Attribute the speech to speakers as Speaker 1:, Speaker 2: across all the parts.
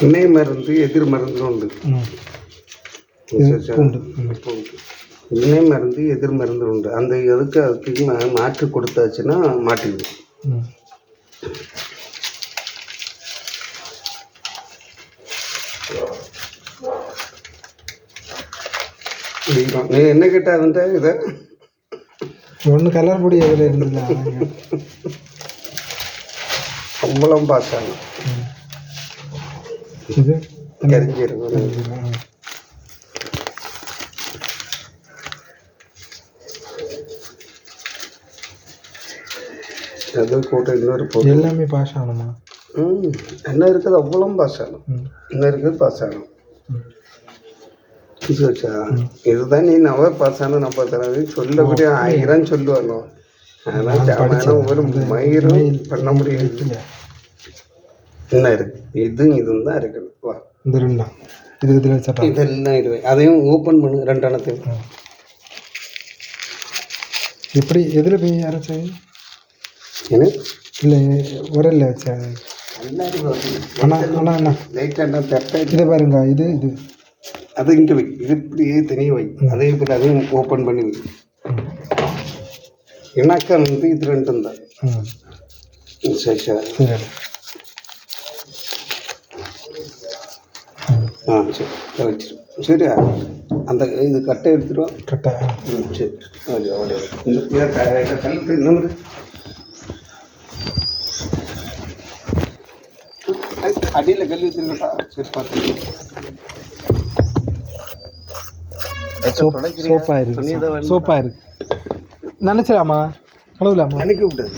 Speaker 1: இணை மருந்து எதிர் மருந்து உண்டு.
Speaker 2: ம்.
Speaker 1: பூண்டு. இணை மருந்து எதிர் மருந்து உண்டு. அந்த இதுக்கு அதுக்கு மாற்றி கொடுத்தாச்சுன்னா மாட்டிடுது
Speaker 2: ம்.
Speaker 1: தீபம். நீ என்ன கேட்டாதுன்ட்ட இதை?
Speaker 2: ஒன்று கலர் பொடி எதில் இருந்ததுல
Speaker 1: அவ்வளவு பார்த்தாங்க.
Speaker 2: இது?
Speaker 1: கரிஞ்சிருக்கும். அது கூட இன்னொரு பொருள்
Speaker 2: எல்லாமே பாஸ் ஆகணுமா
Speaker 1: ம் என்ன இருக்குது? அவ்வளோ பாஸ் ஆகும்
Speaker 2: ம்.
Speaker 1: இன்னும் இருக்குது? பாஸ் ஆகும்
Speaker 2: ம்.
Speaker 1: இது வச்சா இதுதான் நீ நவ பாஸ் ஆன நம்ம தரது சொல்லக்கூடிய ஆயிரம் சொல்லுவாங்க ஒரு மயிரும் பண்ண முடியாது என்ன இருக்கு? இதுவும் இதுவும் தான் இருக்குது. வா.
Speaker 2: இந்த ரெண்டா? இது இதில் வச்சா
Speaker 1: இதெல்லாம் இது அதையும் ஓப்பன் பண்ணு ரெண்டெண்ணத்தையும்
Speaker 2: எப்படி? எதில் போய் அரைச்சது
Speaker 1: என்ன?
Speaker 2: இல்லை உரல்ல வச்சேன் அண்ணா அண்ணா அண்ணா.
Speaker 1: லைட்டாக தட்டை
Speaker 2: இதை பாருங்க இது இது.
Speaker 1: அது இங்கே வை. இது இப்படியே தனியே வை. அதே இப்படி அதையும் ஓப்பன் பண்ணி வை. இணக்கம் வந்து இது ரெண்டும் தான்? சரி சரி. ஆ சரி. வச்சிரு. சரி அந்த இது கட்டை எடுத்துருவா
Speaker 2: கரெக்டாக
Speaker 1: ம் சரி. அப்படி அப்படி இந்த இதை க- இதை கழுத்து இன்னும் அடியில் கல் வச்சிருக்கட்டா சரி பார்த்து
Speaker 2: சோப் சோப்பாக இருக்கு சோப்பாக இருக்கு நினச்சிடாமா கழுவலாமா
Speaker 1: அனுப்பி விட்டது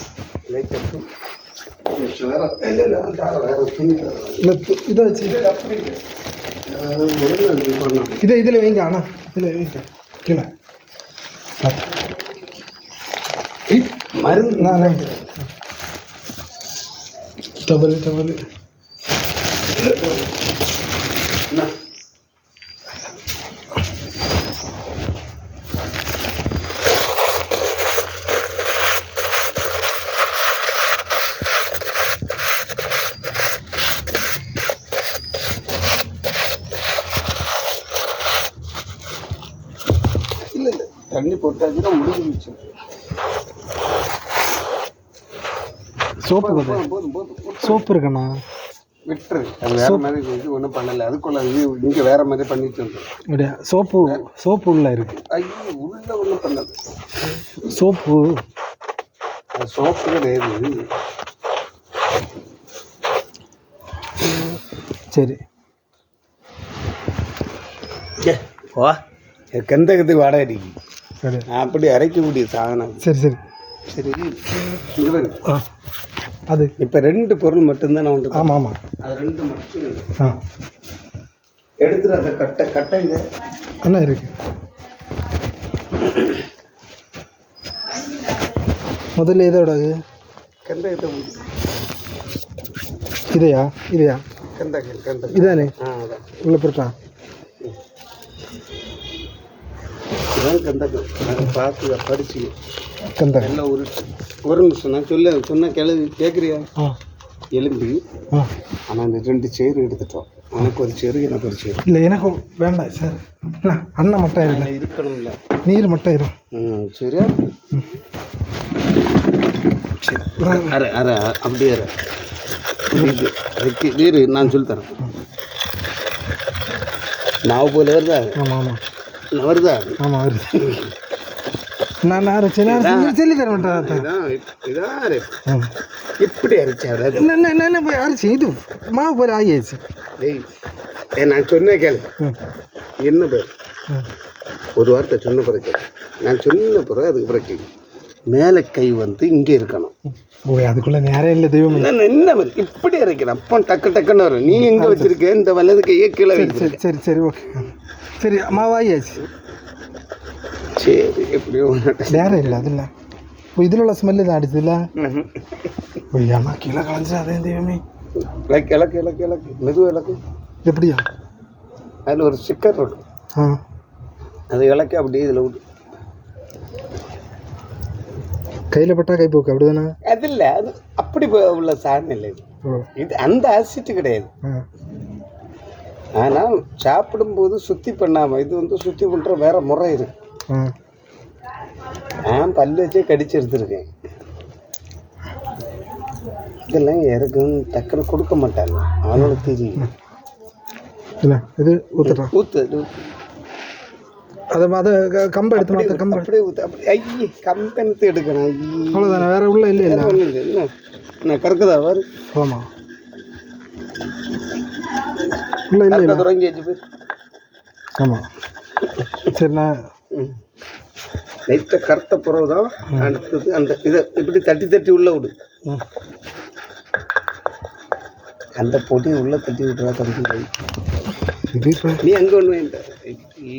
Speaker 1: லைட்டாக வேற இல்லை இல்லை வேற வேற துணி தரேன்.
Speaker 2: இல்லை து- இதை வச்சு
Speaker 1: இது அப்படி இல்லை. அஹ் முதல்ல அது பண்ணணும்
Speaker 2: இதை இதில் வைங்க அண்ணா இதில் வைங்க கீழே
Speaker 1: மருந்து
Speaker 2: நான் நான் டபுள் டபுள்
Speaker 1: என்ன? இல்ல இல்ல தண்ணி போட்டாச்சுன்னா முடிஞ்சிருச்சு
Speaker 2: சோப்பு சோப்பு இருக்கண்ணா.
Speaker 1: விட்டுரு அது வேற மாதிரி இது ஒன்றும் பண்ணல. அதுக்குள்ள இது இங்க வேற மாதிரி பண்ணிட்டு இருந்தோம்
Speaker 2: அப்படியா? சோப்பு சோப்பு உள்ள இருக்கு.
Speaker 1: ஐயோ உள்ள ஒன்றும் பண்ணது
Speaker 2: சோப்பு.
Speaker 1: அது சோப்பு கிடையாது.
Speaker 2: சரி.
Speaker 1: வா கந்தகத்துக்கு வாடகை அடிக்கு.
Speaker 2: சரி.
Speaker 1: அப்படி அரைக்கக்கூடிய சாதனம்.
Speaker 2: சரி சரி.
Speaker 1: சரி. இங்க பாரு.
Speaker 2: ஆ. அது.
Speaker 1: இப்ப ரெண்டு பொருள் மட்டும்தான் நான்
Speaker 2: ஆமாம் ஆமாம்
Speaker 1: அது ரெண்டு மட்டும்
Speaker 2: ஆ.
Speaker 1: எடுத்துரு அந்த கட்டை கட்டை இங்க.
Speaker 2: அண்ணா இருக்கு. முதல்ல இதோட
Speaker 1: ஊத்து.
Speaker 2: இதையா? இதையா?
Speaker 1: கந்தகம் கந்தகம்
Speaker 2: இதானே?
Speaker 1: ஆ அதான்.
Speaker 2: உள்ள போட்டா
Speaker 1: இதான் கந்தகம் அதை பார்த்து படிச்சு
Speaker 2: கந்தகம்
Speaker 1: எல்லாம் ஒரு ஒரு நிமிஷம் நான் சொல்ல சொன்ன கிளவி கேட்குறியா எலும்பி ஆனால் அந்த ரெண்டு சேரு எடுத்துட்டோம். உனக்கு ஒரு சேரு எனக்கு ஒரு சேரு.
Speaker 2: இல்லை எனக்கு வேண்டாம் சார். அண்ணா அண்ணன் மட்டும்
Speaker 1: அதில் இருக்கணும்ல.
Speaker 2: நீர் மட்டும் இரும்
Speaker 1: ம் சரியா? சரி அரை அரை அப்படியே அரை இரு நான் சொல்லித்தரேன் மாவு போல வருதா?
Speaker 2: ஆமாம் ஆமாம்
Speaker 1: நான் வருதா?
Speaker 2: ஆமாம் வருது. நான் நான் அரைச்சேன் நான் அரைச்சு சொல்லி தர மாட்டேன்
Speaker 1: இதான் இதான் அரை
Speaker 2: ஆமாம்
Speaker 1: எப்படி அரைச்சா அதாவது
Speaker 2: என்ன என்ன என்ன போய் அரைச்சி இது மாவு போல ஆகியாச்சு.
Speaker 1: ஏ நான் சொன்னேன் கேளு. என்ன பேர்? ஒரு வார்த்தை சொன்ன பிறகு. நான் சொன்ன பிறகு அதுக்கு பிறகு. மேலே கை வந்து இங்கே இருக்கணும்.
Speaker 2: ஓய் அதுக்குள்ள நேரம் இல்லை தெய்வமே.
Speaker 1: நான் என்ன மாதிரி? இப்படி அரைக்கிறேன். அப்போ டக்கு டக்குன்னு வரும். நீ எங்கே வச்சிருக்க? இந்த வலது கையே கீழே
Speaker 2: சரி சரி சரி ஓகே. சரி மாவு ஆகியாச்சு.
Speaker 1: சரி எப்படியோ
Speaker 2: நேரம் இல்லை அதில் இப்போ இதில் உள்ள ஸ்மெல்லு தான் அடிச்சதுல ஐயா கீழே கலைஞ்சா அதே தெய்வமே.
Speaker 1: இலக்கு இலக்கு இலக்கு இலக்கு. மெதுவாக இலக்கு.
Speaker 2: எப்படியா?
Speaker 1: அதில் ஒரு ஸ்டிக்கர் இருக்கும்.
Speaker 2: ஆ.
Speaker 1: அது இலக்கி அப்படியே இதில் விட்டு
Speaker 2: கையில் பட்டா கை போக்கு அப்படிதானே?
Speaker 1: அது இல்லை அது அப்படி உள்ள சாதனை இல்லை இது. இது அந்த ஆசிட் கிடையாது. ஆனால் சாப்பிடும்போது சுத்தி பண்ணாமல் இது வந்து சுத்தி பண்ணுற வேற முறை இருக்கு.
Speaker 2: ஆ
Speaker 1: நான் பல்லு வச்சே கடிச்சு எடுத்துருக்கேன். இதெல்லாம் யாருக்கும் டக்குன்னு கொடுக்க மாட்டாங்க. அவனுக்கு தெரியும்
Speaker 2: இல்லை இது ஊற்றுறா
Speaker 1: ஊத்து அது.
Speaker 2: அதை கம்பை எடுத்து மாற்ற கம்பை.
Speaker 1: அப்படியே ஊத்து அப்படி ஐயே கம்பெனத்து எடுக்கணும். ஐயே.
Speaker 2: அவ்வளோதானே வேற உள்ள இல்லை இல்லை
Speaker 1: ஒன்றும் இல்லை என்ன? என்ன கறக்குதா பாரு
Speaker 2: ஆமாம் இல்லை
Speaker 1: கறக்க தொடங்கி
Speaker 2: ஆமாம் சரி நான்
Speaker 1: லைட்டாக கருத்த பிறகு தான் அடுத்தது அந்த இதை இப்படி தட்டி தட்டி உள்ள விடு. அந்த பொடி உள்ள தட்டி விட்றா தம்பி. நீ அங்கே ஒன்று இதுக்கு நீ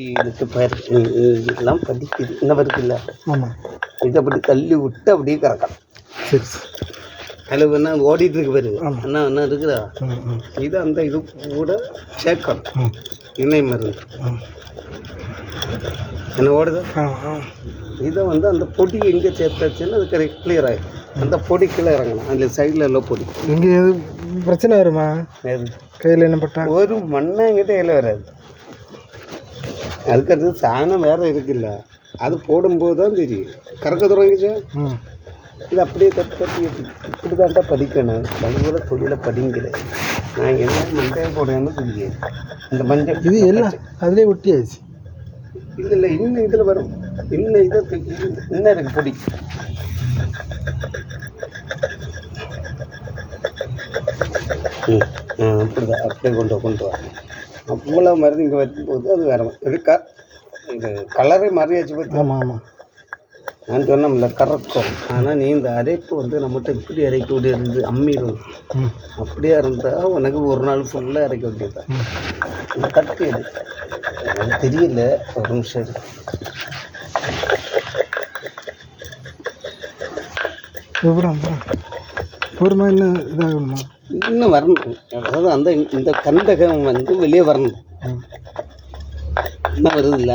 Speaker 1: இதெல்லாம் படிக்குது. இன்னும் இருக்குல்ல
Speaker 2: ஆமாம்
Speaker 1: இதை அப்படி தள்ளி விட்டு அப்படியே கறக்கலாம்.
Speaker 2: சரி
Speaker 1: அதில் வேணா ஓடிட்டு இருக்கு பாரு. அண்ணா என்ன இருக்குதா? இது அந்த இது கூட சேர்க்கணும் இணை மருந்து. என்ன ஓடுதா? இதை வந்து அந்த பொடி எங்கே சேர்த்தாச்சுன்னு அது கிளியர் ஆகிடும் அந்த பொடி கீழே இறங்கணும். அதில் சைடில் எல்லாம் பொடி.
Speaker 2: இங்கே எது பிரச்சனை வருமா? கையில் என்ன பட்டா?
Speaker 1: ஒரு மண்ணாங்கிட்ட கையில் வராது. அதுக்கடுத்து சாணம் வேற இருக்குல்ல. அது போடும்போது தான் தெரியும். கறக்க தொடங்கிச்சா? இது அப்படியே தட்டி தட்டி இப்படி தான்டா படிக்கணும் அதுபோல் தொழிலை படிங்கல நான் என்ன மஞ்சள் போடுறேன்னு தெரியாது இந்த மஞ்சள்
Speaker 2: இது எல்லாம் அதுலேயே ஒட்டி ஆயிடுச்சு
Speaker 1: இல்லை இல்லை இன்னும் இதில் வரும்? இன்னும் இதை இன்னும் இருக்கு பொடி? அப்படிதான். அப்படியே கொண்டு வா, கொண்டு வா. அவ்வளோ மருந்து இங்கே வரும்போது அது வேற இது க இது கலரே மாறியாச்சு பற்றி
Speaker 2: ஆமாம் ஆமாம்
Speaker 1: நான் சொன்னோம்ல கறக்கும். ஆனால் நீ இந்த அரைப்பு வந்து நம்மகிட்ட இப்படி அரைக்க வேண்டியது அம்மிடும்
Speaker 2: ம்.
Speaker 1: அப்படியே இருந்தால் உனக்கு ஒரு நாள் ஃபுல்லாக அரைக்க வேண்டியதுதான்
Speaker 2: ம்.
Speaker 1: இந்த கட்டு எனக்கு தெரியல. ஒரு நிமிஷம்
Speaker 2: இன்னும் இதாகணுமா
Speaker 1: இன்னும் வரணும். அதாவது அந்த இந்த கந்தகம் வந்து வெளியே வரணும். என்ன வருதுல்ல?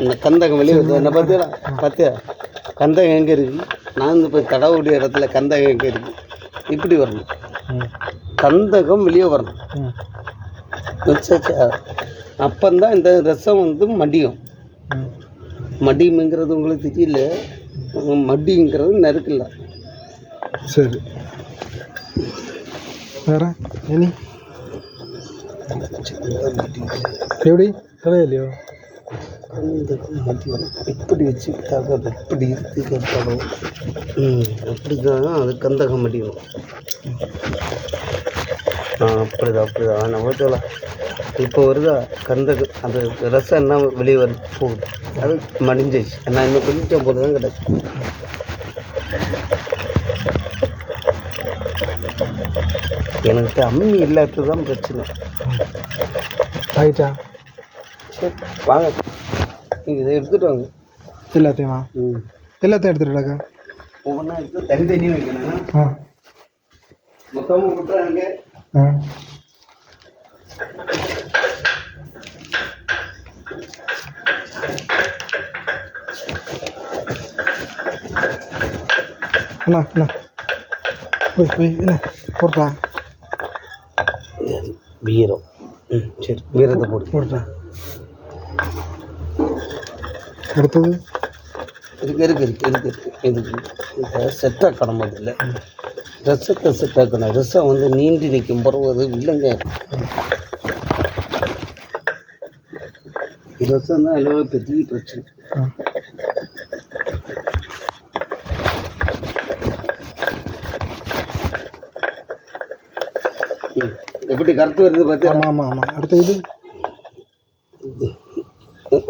Speaker 1: இந்த கந்தகம் வெளியே வருது. என்ன பார்த்தியா? பார்த்தியா? கந்தகம் எங்கே இருக்கு? நான் இப்போ தடவுடைய இடத்துல கந்தகம் எங்கே இருக்கு? இப்படி வரணும். கந்தகம் வெளியே வரணும். அப்பந்தான் இந்த ரசம் வந்து மடியும். மடியுங்கிறது உங்களுக்கு தெரியல. மடிங்கிறது நறுக்கல.
Speaker 2: சரி. வேற? எப்படி? தலையிலையோ?
Speaker 1: கந்தகம் மடியும் எப்படி வச்சுக்கிட்டாங்க அது இருக்கு கேட்பாலும் அப்படிதான் அது கந்தகம் மடியும் ஆ அப்படிதான் அப்படிதான். நம்ம சொல்லலாம். இப்போ வருதா கந்தக அந்த ரசம் என்ன வெளியே வருது போகுது? அது மடிஞ்சிச்சு நான் இன்னும் கொஞ்சம் போல தான் கிடக்கு. எனக்கு அம்மி இல்லாதது தான் பிரச்சனை.
Speaker 2: ஆயிட்டா?
Speaker 1: வாங்க. நீங்கள் இதை எடுத்துட்டு வாங்க.
Speaker 2: எல்லாத்தையுமா
Speaker 1: ம்.
Speaker 2: எல்லாத்தையும் எடுத்துட்டாக்கா
Speaker 1: ஒவ்வொன்றா எடுத்து தனித்தனி வைக்கணும்
Speaker 2: ஆ.
Speaker 1: மொத்தமாக கொடுத்தாங்க
Speaker 2: ஆ. அண்ணா அண்ணா. போய் போய் என்ன? போட்டா
Speaker 1: வீரம். ம் சரி. வீரத்தை போடு.
Speaker 2: போட்டா அடுத்தது?
Speaker 1: இருக்கு இருக்கு இருக்கு இருக்கு இருக்கு இருக்கு. செட் ஆக்கணும் முதல்ல. ரசத்தை செட் ஆக்கணும். ரசம் வந்து நீண்டு நிற்கும் அது இல்லைங்க. ரசம் தான் அளவு பெரிய பிரச்சனை. எப்படி கருத்து வருது பார்த்தியா
Speaker 2: ஆமாம் ஆமாம் ஆமாம் அடுத்த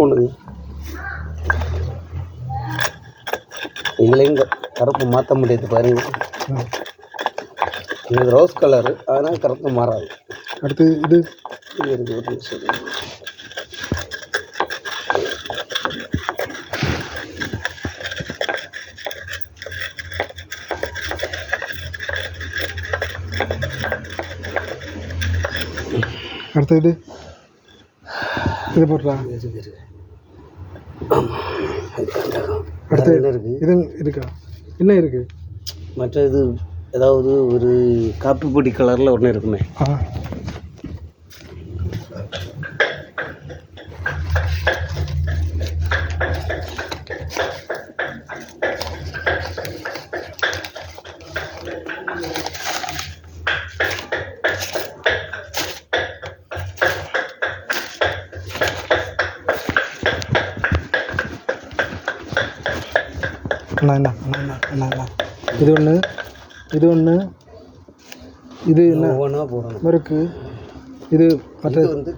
Speaker 1: கொண்டுங்க இதுலேயும் கருப்பு மாற்ற முடியாது பாருங்க. இது ரோஸ் கலரு ஆனால் கருப்பு மாறாது.
Speaker 2: அடுத்து இது.
Speaker 1: இது இருக்குது சரி
Speaker 2: அடுத்தது இது.
Speaker 1: போட்டுறா.
Speaker 2: அடுத்து இது இருக்கா. என்ன இருக்கு?
Speaker 1: மற்ற இது ஏதாவது ஒரு காப்பி பொடி கலரில் ஒன்று இருக்குமே.
Speaker 2: இது ஒன்று இது ஒன்று இது என்ன?
Speaker 1: ஒவ்வொன்றா போடணும்.
Speaker 2: மறுக்கு. இது மற்ற
Speaker 1: வந்து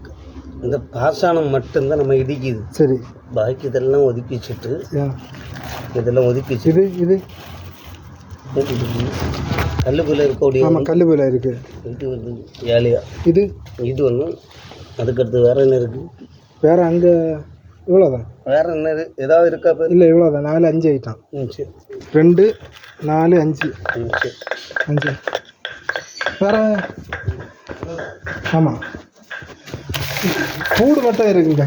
Speaker 1: இந்த பாசானம் மட்டும்தான் நம்ம இடிக்குது.
Speaker 2: சரி.
Speaker 1: பாக்கி இதெல்லாம் ஒதுக்கி வச்சுட்டு. இதெல்லாம் ஒதுக்கி வச்சுட்டு.
Speaker 2: இது இது.
Speaker 1: கல்லுக்குள்ளே இருக்கக்கூடிய
Speaker 2: ஆமாம் கல் போல இருக்கு.
Speaker 1: இது வந்து ஏழையா?
Speaker 2: இது?
Speaker 1: இது ஒன்று அதுக்கடுத்து வேற என்ன இருக்கு?
Speaker 2: வேற அங்கே இவ்வளோதான்
Speaker 1: வேற என்ன இரு- ஏதாவது இருக்கா
Speaker 2: இல்லை இவ்வளோதான் நாலு அஞ்சு ஐட்டம்
Speaker 1: ம் சரி.
Speaker 2: ரெண்டு நாலு அஞ்சு.
Speaker 1: ம் சரி.
Speaker 2: அஞ்சு. வேற? ஆமாம் கூடு மட்டும் இருக்குங்க.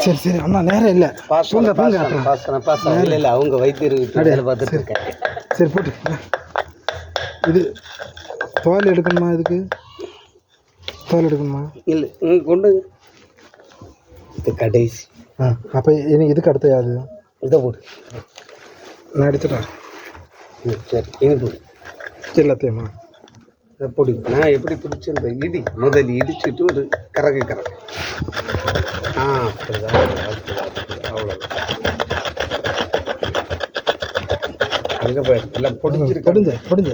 Speaker 2: சரி சரி. அண்ணா நேரம் இல்லை.
Speaker 1: பாசனம் பாசனம் பாசனம் பாசனம் இல்லை இல்லை. அவங்க வைத்தியர்கிட்ட வேலை பார்த்துட்டு இருக்கேன்.
Speaker 2: சரி போட்டு. இது தோல் எடுக்கணுமா இதுக்கு? தோல் எடுக்கணுமா?
Speaker 1: இல்லை ம் கொண்டு இது கடைசி.
Speaker 2: ஆ அப்போ இனி இதுக்கு அடுத்து யாது
Speaker 1: இதை போடு.
Speaker 2: நான் எடுத்துட்டேன்
Speaker 1: சரி இனிப்பு
Speaker 2: எல்லாத்தையுமா?
Speaker 1: இதை பொடி. நான் எப்படி பிடிச்சிருந்தேன் இடி முதல் இடிச்சுட்டு ஒரு கறகு கறகு ஆ அப்படிதான். அவ்வளோதான் அங்கே போய் எல்லாம் பொடிஞ்சிருக்கு.
Speaker 2: பொடிஞ்ச பொடிஞ்ச.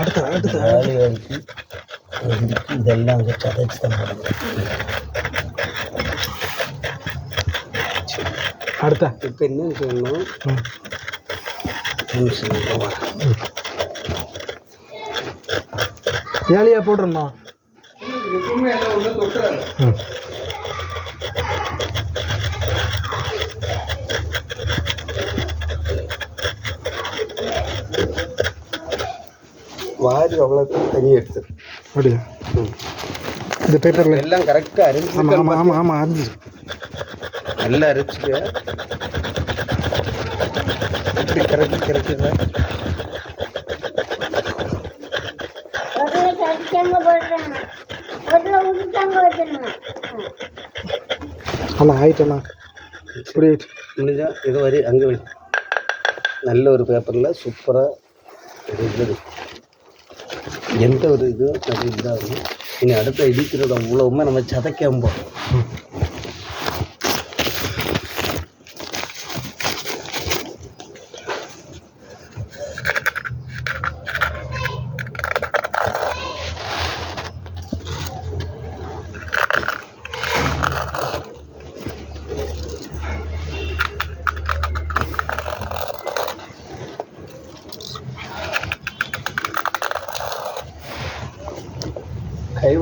Speaker 2: அடுத்த அடுத்த
Speaker 1: இதெல்லாம் அங்கே சதைச்சு தான்
Speaker 2: அடுத்த
Speaker 1: இப்போ என்னன்னு சொல்லணும்.
Speaker 2: ஏழையா போடுறோம்மா ம்
Speaker 1: வாரி அவ்வளோ தனி எடுத்து
Speaker 2: அப்படியா? இந்த பேப்பரில்
Speaker 1: எல்லாம் கரெக்டாக அரிஞ்சு
Speaker 2: ஆமாம் ஆமாம் ஆமாம் அரிஞ்சு
Speaker 1: நல்லா அரைச்சிக்க இப்படி கரெக்ட் கரெக்டுங்க
Speaker 2: ஆமாம் ஆயிட்டண்ணா இப்படி
Speaker 1: முடிஞ்சா இது வரை அங்கே நல்ல ஒரு பேப்பரில் சூப்பராக இருக்குது எந்த ஒரு இதுவும் அது இதாகும் இனி அடுத்த இடிக்கிறத மூலமாக நம்ம சதைக்காம போகிறோம்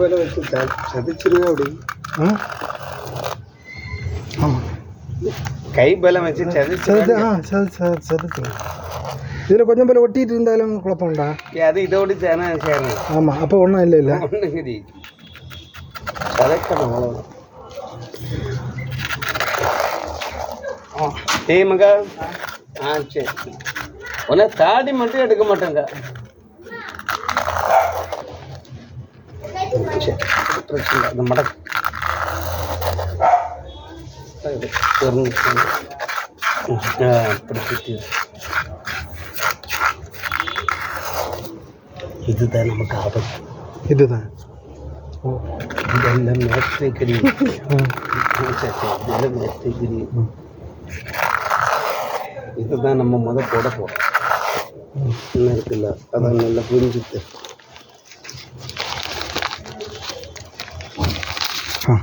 Speaker 2: ம்
Speaker 1: கைவலை வச்சு சதைச்சிருவே அப்படி
Speaker 2: ஆமாம்
Speaker 1: கை பலம் வச்சு சதைச்சு
Speaker 2: ஆ சரி சரி சரி இதில் கொஞ்சம் போல ஒட்டிட்டு இருந்தாலும் குழப்பம்டா
Speaker 1: அது இதோடு தானே சேரணும்
Speaker 2: ஆமாம் அப்போ ஒன்றும் இல்லை இல்லை
Speaker 1: ஒன்றுங்கடி சதைக்கணும் அவ்வளோதான் ஏய் மகா ஆ சரி உன்னை தாடி மட்டும் எடுக்க மாட்டேங்க பிரச்சனை இல்லை. அந்த மடக்கு ஒரு நிமிஷம். அப்படி இதுதான் நமக்கு ஆபத்து
Speaker 2: இதுதான் ஓ
Speaker 1: இதெல்லாம் மேட்ரை கறி
Speaker 2: ஆ
Speaker 1: இதெல்லாம் கறி இதுதான் நம்ம முத போட போகிறோம் என்ன இருக்குல்ல அதான் நல்லா புரிஞ்சுட்டு
Speaker 2: ஆ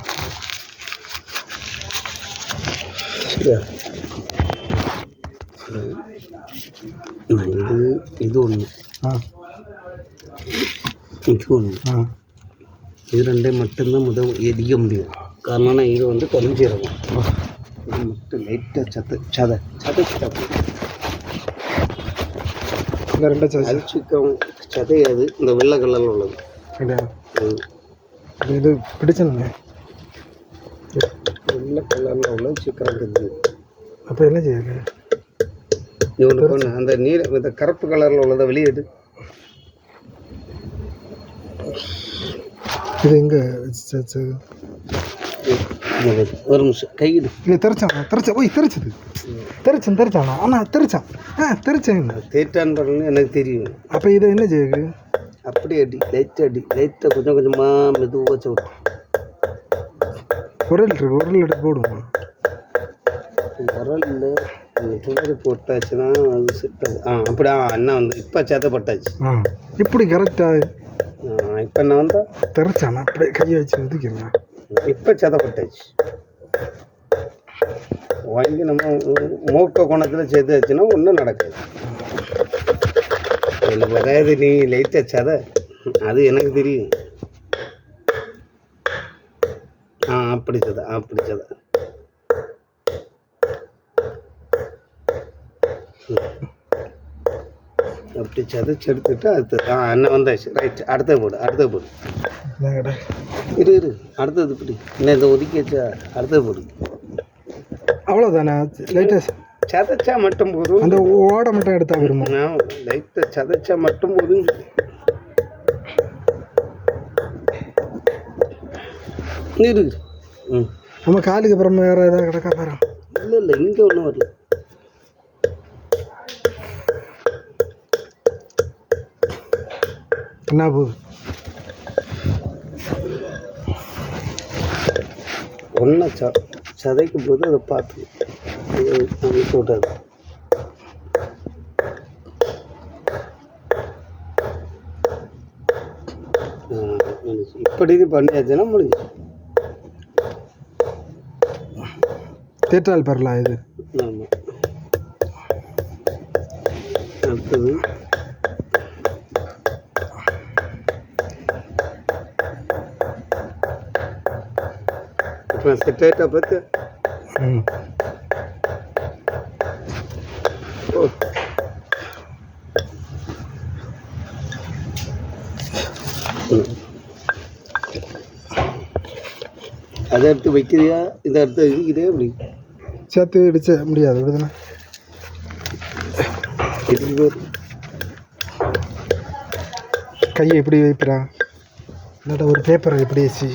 Speaker 1: சரியா நான் இது இது ஒன்று
Speaker 2: ஆ.
Speaker 1: இது ஒன்று இது ரெண்டே மட்டும்தான் முத எரிக்க முடியும். காரணம்னா இது வந்து தொலைஞ்சிடணும் இது மட்டும் லைட்டாக சத சத சத.
Speaker 2: இந்த ரெண்டை சாய்ஸ்
Speaker 1: அழிச்சிக்கவும் சதையாது இந்த வெள்ளை கலரில் உள்ளது.
Speaker 2: இது- பிடிச்சிருந்தே
Speaker 1: வெள்ளை கலரில் உள்ள சீக்கிரம் இருக்குது
Speaker 2: அப்போ என்ன செய்யுது
Speaker 1: நீ ஒன்று அந்த நீல இந்த கருப்பு கலரில் உள்ளதை வெளியேடு
Speaker 2: இது எங்கே?
Speaker 1: ஒரு நிமிஷம் கையிடு
Speaker 2: இல்லை தெரிச்சானா? தெரிச்சா? ஓய் தெரிச்சது. தெரிச்சன் தெரிச்சானா? அண்ணா தெரிச்சான் ஆ தெரிச்சேன்
Speaker 1: பண்ணு எனக்கு தெரியும்.
Speaker 2: அப்போ இதை என்ன செய்யுது?
Speaker 1: அப்படி அடி லைட் அடி லைட்டை கொஞ்சம் கொஞ்சமாக மெதுவாக சவுட்டு
Speaker 2: உரல் இருக்கு உரல் எடுத்து போடுவோம்?
Speaker 1: வரல மெதுவாக போட்டாச்சுன்னா அது செட் ஆகும் ஆ அப்படி ஆ அண்ணா வந்து இப்போ சேதப்பட்டாச்சு
Speaker 2: ஆ இப்படி கரெக்டாக
Speaker 1: இப்போ நான் வந்தா
Speaker 2: தெரிச்சானா அப்படியே கையை வச்சு ஒதுக்கிறேன்
Speaker 1: இப்போ சேதப்பட்டாச்சு வாங்கி நம்ம மூக்க குணத்தில் சேர்த்தாச்சுன்னா ஒன்றும் நடக்காது. இதில் வராது நீ லைட்டாக சதை. அது எனக்கு தெரியும். ஆ அப்படி சதை அப்படி சதை. அப்படி சதைச்சு எடுத்துட்டு அடுத்து ஆ அண்ணன் வந்தாச்சு. ரைட் அடுத்த போடு அடுத்த போடு. இரு இரு அடுத்தது இப்படி என்ன இதை ஒதுக்கி வச்சா அடுத்தது போடு.
Speaker 2: அவ்வளோதானே லைட்டாக
Speaker 1: சதைச்சா மட்டும் போதும்.
Speaker 2: அந்த ஓடை மட்டும் எடுத்தா வருமா
Speaker 1: நான் லைட்டை சதைச்சா மட்டும் போதும். இரு ம்.
Speaker 2: நம்ம காலுக்கு அப்புறம் வேறு ஏதாவது கிடக்கா பாரு.
Speaker 1: இல்லை இல்லை இங்கே ஒன்றும் வரல.
Speaker 2: என்ன போகுது
Speaker 1: ஒன்றா ச சதைக்கும் போது அதை பார்த்து விட்டு விட்டாது. இப்படி இது பண்ணியாச்சுன்னா முடிஞ்சு
Speaker 2: தேற்றால் பெறலாம் இது?
Speaker 1: ஆமாம் அடுத்தது ஆகிட்டா பார்த்து. அதை எடுத்து வைக்கிறியா? இதை எடுத்து இருக்கிறியா அப்படி
Speaker 2: சேர்த்து இடிச்ச முடியாது விடுதுண்ணா கையை எப்படி வைப்பிறா? இல்லாட்டா ஒரு பேப்பரை எப்படி வச்சு?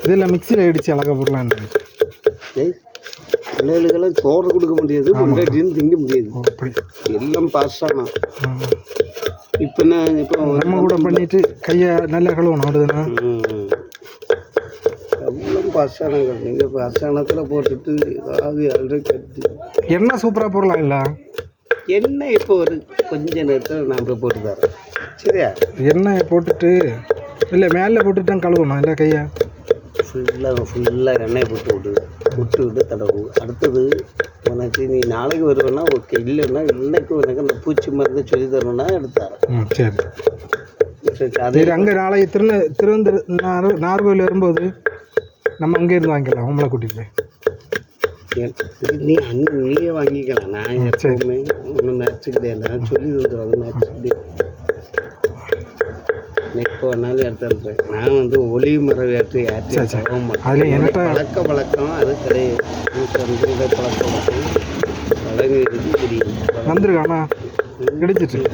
Speaker 2: இதெல்லாம் மிக்சியில் இடித்து அழகாக போடலாம்
Speaker 1: ஏய் பிள்ளைகளுக்கெல்லாம் சோறு கொடுக்க முடியாது முன்னாடியும் திங்க முடியாது. எல்லாம் பாஸ் ஆனா.
Speaker 2: ஆ.
Speaker 1: இப்போ என்ன இப்போ
Speaker 2: நம்ம கூட பண்ணிட்டு கையை நல்லா கழுவணும் விடுதுண்ணா
Speaker 1: எல்லாம் பாஸ் ஆனாங்க நீங்கள் பாஸ் ஆனத்தில் போட்டுட்டு ஏதாவது யாரும் கட்டி.
Speaker 2: எண்ணெய் சூப்பராக போடலாம் இல்லை?
Speaker 1: என்ன இப்போ ஒரு கொஞ்ச நேரத்தில் நான் போய் போட்டு தரேன். சரியா
Speaker 2: எண்ணெயை போட்டுட்டு இல்லை மேலே போட்டுட்டு தான் கழுவணும் இல்லை கையை?
Speaker 1: ஃபுல்லாக ஃபுல்லாக எண்ணெய் போட்டு விடு. விட்டு விட்டு தடவு அடுத்தது உனக்கு நீ நாளைக்கு வருவேன்னா ஓகே. இல்லைன்னா இன்னைக்கு உனக்கு அந்த பூச்சி மருந்து சொல்லி தரணும்னா எடுத்து தரேன்.
Speaker 2: ம் சரி.
Speaker 1: சரி அதே
Speaker 2: அங்கே நாளைக்கு திருநெ திருவந்திர நார் நார்கோயில் வரும்போது நம்ம அங்கே இருந்து வாங்கிக்கலாம் உங்களை
Speaker 1: இது நீ அங்கே நீயே வாங்கிக்கலாம். நான் எப்பவுமே ஒன்றும் மேட்ச்சு கிடையாது நான் சொல்லி தந்துடுறேன் மேட்ச் எப்போ வேணாலும் எடுத்து நான் வந்து ஒளி மரம்
Speaker 2: சரி.
Speaker 1: ஏற்றி
Speaker 2: அதுல என்கிட்ட-
Speaker 1: பழக்க வழக்கம் அது கிடையாது. பழக்க வழக்கம். பழகு இருக்கு தெரியும்.
Speaker 2: வந்துருக்காண்ணா கிடைச்சிட்டு.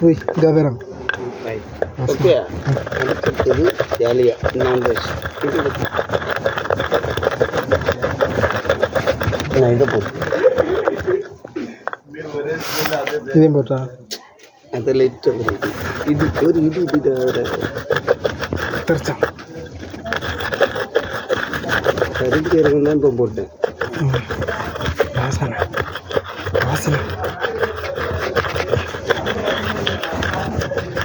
Speaker 2: ஓய் வேறாம்
Speaker 1: ஓகே. அடுத்தது ஜாலியாக நான் இது எடுத்து. நான் இதை போட்டு
Speaker 2: இதையும் போட்டா?
Speaker 1: அதை லைட்டாக இது ஒரு இது இது அதில்
Speaker 2: தெரிச்சான்
Speaker 1: கருப்பு இறங்கும் தான் இப்போ போட்டேன்
Speaker 2: ம். வாசனை வாசனை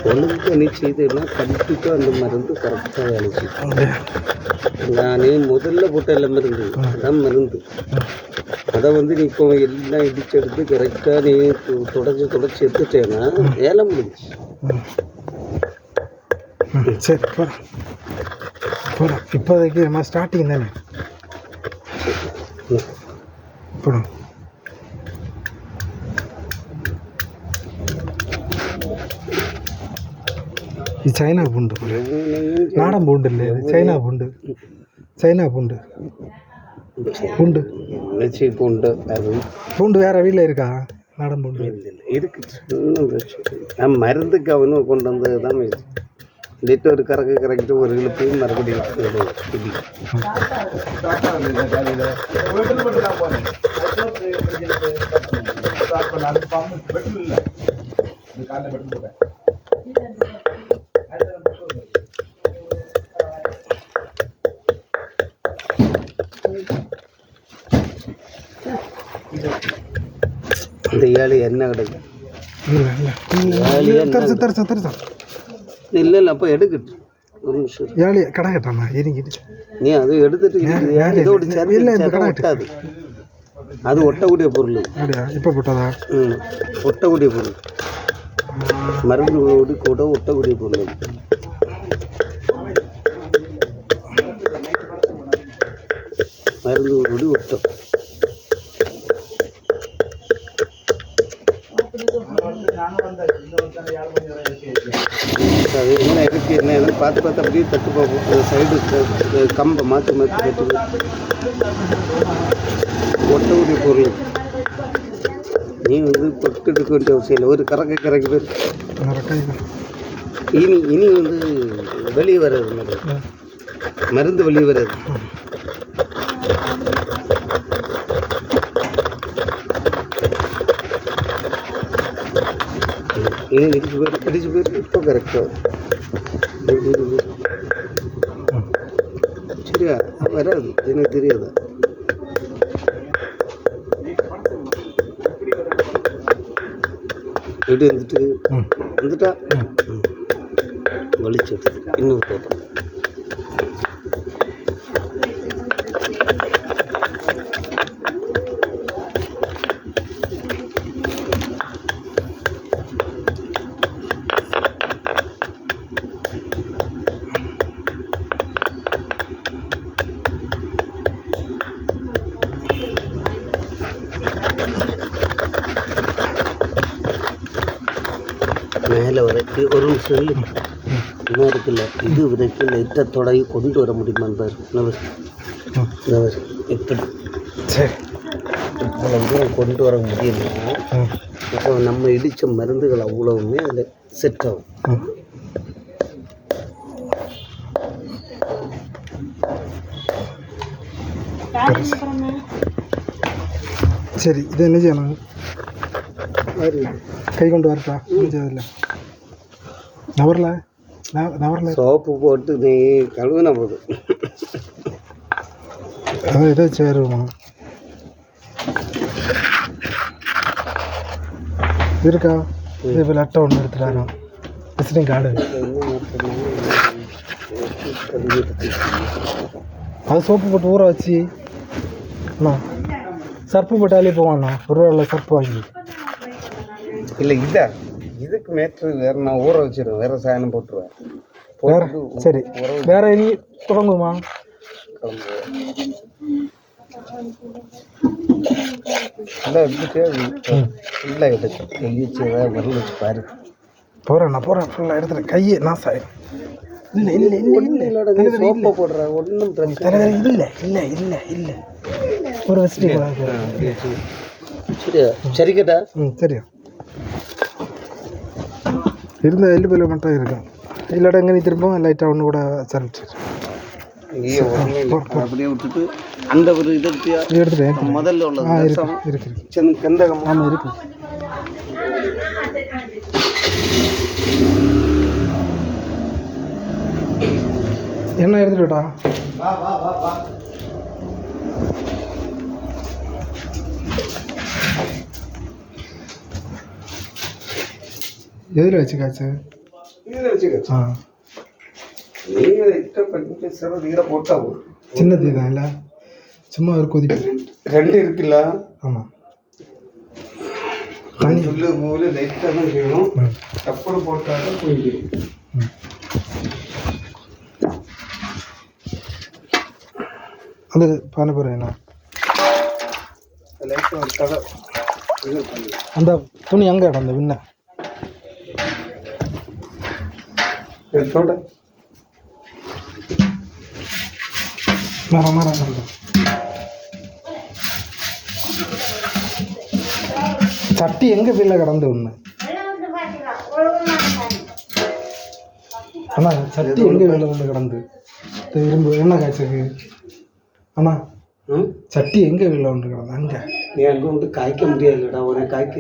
Speaker 1: ஒழுங்கு நீ செய்தேன்னா கண்டிப்பாக அந்த மருந்து கரெக்டாக வேலை செய்யும்
Speaker 2: அப்படியா?
Speaker 1: நானே முதல்ல போட்ட எல்லாம் மருந்து அதான் மருந்து அதை வந்து நீ இப்போ எல்லாம் இடிச்செடுத்து கரெக்டாக நீ தொடச்சி தொடச்சி எடுத்துட்டேன்னா ஏல முடிஞ்சு
Speaker 2: சரி போகிறேன் போகிறேன் இப்போதைக்கு நம்ம ஸ்டார்டிங் தானே? போடும் சைனா பூண்டு. நாடன் பூண்டு இல்லை சைனா பூண்டு. சைனா பூண்டு. பூண்டு
Speaker 1: வச்சு பூண்டு
Speaker 2: பூண்டு வேற வீட்டில் இருக்கா? நாடன் பூண்டு
Speaker 1: இருக்கு. நான் மருந்துக்கு அவனும் கொண்டு வந்தது தான் லிட்டு ஒரு கறக்கு கறக்கிட்டு ஒரு இழுப்பு மறுபடியும் இந்த ஏழு என்ன கிடைக்கும்.
Speaker 2: இல்லை இல்லை இல்லை தரிசா தரிசா தரிசா.
Speaker 1: இல்லை இல்லை அப்போ எடுக்கட்டு. ஒரு நிமிஷம்.
Speaker 2: ஏழு கடை கட்டாமா இறங்கிட்டு
Speaker 1: நீ அது எடுத்துட்டு இதோட
Speaker 2: இல்லை, இந்த கடை
Speaker 1: ஒட்டாது. அது ஒட்டக்கூடிய பொருள்.
Speaker 2: அப்படியா? இப்போ போட்டதா?
Speaker 1: ம். ஒட்டக்கூடிய பொருள். மருந்துகளோடு கூட ஒட்டக்கூடிய பொருள். அது. மருந்துகளோடு ஒட்டும் அது என்ன இருக்கு என்ன ஏதுன்னு பார்த்து பார்த்து அப்படியே தட்டு பார்ப்போம் சைடு கம்பை மாற்றி மாற்றி தட்டு உரி பொருள். நீ வந்து தொட்டு எடுக்க வேண்டிய அவசியம் இல்லை. ஒரு கறக்க கறக்கு பேர். இனி இனி வந்து வெளியே வராது மருந்து மருந்து வெளியே வராது. இனி இடிச்சு போயிரு இடிச்சு போயிரு இப்போ கரெக்டாக சரியா வராது எனக்கு தெரியாது எப்படி வந்துட்டு
Speaker 2: ம்
Speaker 1: வந்துட்டா வலிச்சு இன்னொரு பேப்பர் மேலே வரைக்கும் ஒரு இன்னும் இருக்குல்ல இது வரைக்கும் தொடங்கி கொண்டு வர முடியுமான்னு பாரு நவர் நவர் இப்படி
Speaker 2: சரி
Speaker 1: இவ்வளவு தூரம் கொண்டு வர முடியல
Speaker 2: ம்
Speaker 1: அப்போ நம்ம இடித்த மருந்துகள் அவ்வளவுமே அதில் செட் ஆகும்.
Speaker 2: சரி இது என்ன செய்யணும்? கை கொண்டு வரட்டா? முடிஞ்சதில்ல நவரில்? நவரில்?
Speaker 1: சோப்பு போட்டு நீ கழுவுன போதும்.
Speaker 2: அதான் இதை வச்சு வருமா இருக்கா? இப்போ லட்டை ஒன்று எடுத்துட்டு வரோம் விசிட்டிங் கார்டு அது சோப்பு போட்டு ஊற வச்சு. அண்ணா சர்ப்பு போட்டாலே போவாண்ணா ஒரு ரூபா சர்ப்பு வாங்கி
Speaker 1: இல்லை இதா. இதுக்கு மேட்ரு வேற நான் ஊற வச்சிருவேன். வேற சாயனம் போட்டுருவேன்.
Speaker 2: வேற? சரி. வேற இனி தொடங்குமா
Speaker 1: நல்லா எடுத்துட்டு
Speaker 2: ம்
Speaker 1: ஃபுல்லாக எடுத்து ஏதாவது விரல் பாரு.
Speaker 2: போகிறேன் நான் போகிறேன் ஃபுல்லாக எடுத்துகிறேன் கையே நான் சாயிடும் இல்லை இல்லை இல்லை இல்லை.
Speaker 1: நீ சோப்பை போடுற. ஒன்றும் பிரச்சனை
Speaker 2: இல்லை இல்லை இல்லை இல்லை. ஒரு வசதி
Speaker 1: சரியா? சரிக்கட்டா?
Speaker 2: ம் சரியா. இருந்த எள்ளு பயில மட்டும் இருக்கும் இல்லாட்ட எங்கே திரும்பவும் லைட்டாக ஒன்று கூட
Speaker 1: இல்லை. அப்படியே விட்டுட்டு அந்த ஒரு இது
Speaker 2: எடுத்துட்டேன்.
Speaker 1: முதல்ல உள்ளது
Speaker 2: இருக்கு ஆமாம் இருக்கு என்ன எடுத்துட்டா எதில் வச்சு காய்ச்சல்
Speaker 1: இதில் வச்சுக்க
Speaker 2: ஆ.
Speaker 1: நீங்கள் இட்ட பண்ணிட்டு சிறு நீரை போட்டா போதும்.
Speaker 2: சின்ன தீ தான் இல்லை? சும்மா ஒரு கொதிப்பு
Speaker 1: ரெண்டு இருக்குல்ல?
Speaker 2: ஆமாம்
Speaker 1: தண்ணி சொல்லு மூல லைட்டாக தான் செய்யணும்.
Speaker 2: ம்.
Speaker 1: டப்புனு போட்டாலும் போயிடும்.
Speaker 2: அந்த பானிபுரம் என்ன?
Speaker 1: லைட்டாக ஒரு கதை இது பண்ணு.
Speaker 2: அந்த துணி அங்கே அந்த விண்ண.
Speaker 1: எடுத்தோட
Speaker 2: மர மர சட்டி எங்க வீட்டில் கிடந்து ஒன்று அண்ணா சட்டி எங்க வீட்டில் ஒன்று கிடந்து? இரும்பு என்ன காய்ச்சக்கு அண்ணா சட்டி எங்க வீட்டில் ஒன்று கிடந்து? அங்கே.
Speaker 1: நீ அங்கே வந்து காய்க்க முடியாதுல்லடா உனக்கு காய்க்க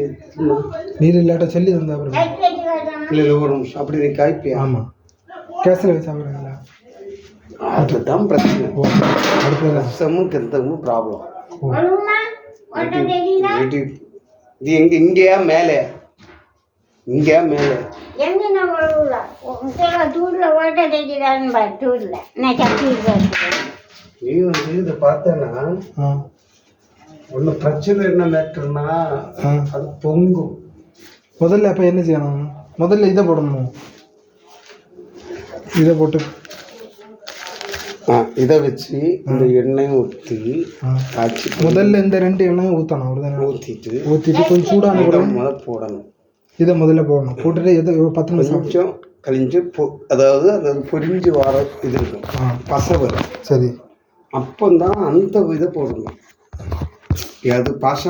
Speaker 2: நீர் இல்லாட்ட சொல்லி தந்தா அப்புறம்.
Speaker 1: இல்லை ஒரு நிமிஷம். அப்படி நீ காய்ப்பியா?
Speaker 2: ஆமாம் கேஸில் வச்சு சாப்பிட்றீங்களா?
Speaker 1: அதுதான் பிரச்சனை. ரசமும் கிந்தமும் ப்ராப்ளம் இது எங்க இங்கேயா மேலே? இங்கேயா மேலே?
Speaker 3: எங்க
Speaker 1: நீ இதை பார்த்தேன்னா ஒன்று பிரச்சனை என்ன மேட்டர்னா அது பொங்கும்.
Speaker 2: முதல்ல அப்போ என்ன செய்யணும்? முதல்ல இதை போடணும். இதை போட்டு.
Speaker 1: ஆ இதை வச்சு இந்த எண்ணெய் ஊற்றி. காய்ச்சி
Speaker 2: முதல்ல இந்த ரெண்டு எண்ணெயும் ஊற்றணும் அப்படிதானே
Speaker 1: ஊற்றிட்டு
Speaker 2: ஊற்றிட்டு கொஞ்சம் சூடான கூட
Speaker 1: முத போடணும்.
Speaker 2: இதை முதல்ல போடணும். போட்டுட்டு எதை பத்து நிமிஷம்
Speaker 1: கொஞ்சம் கழிஞ்சு பொ அதாவது அது பொரிஞ்சு வர இது இருக்கும். பசை வரும்
Speaker 2: சரி.
Speaker 1: அப்போந்தான் அந்த இதை போடணும். அது பாச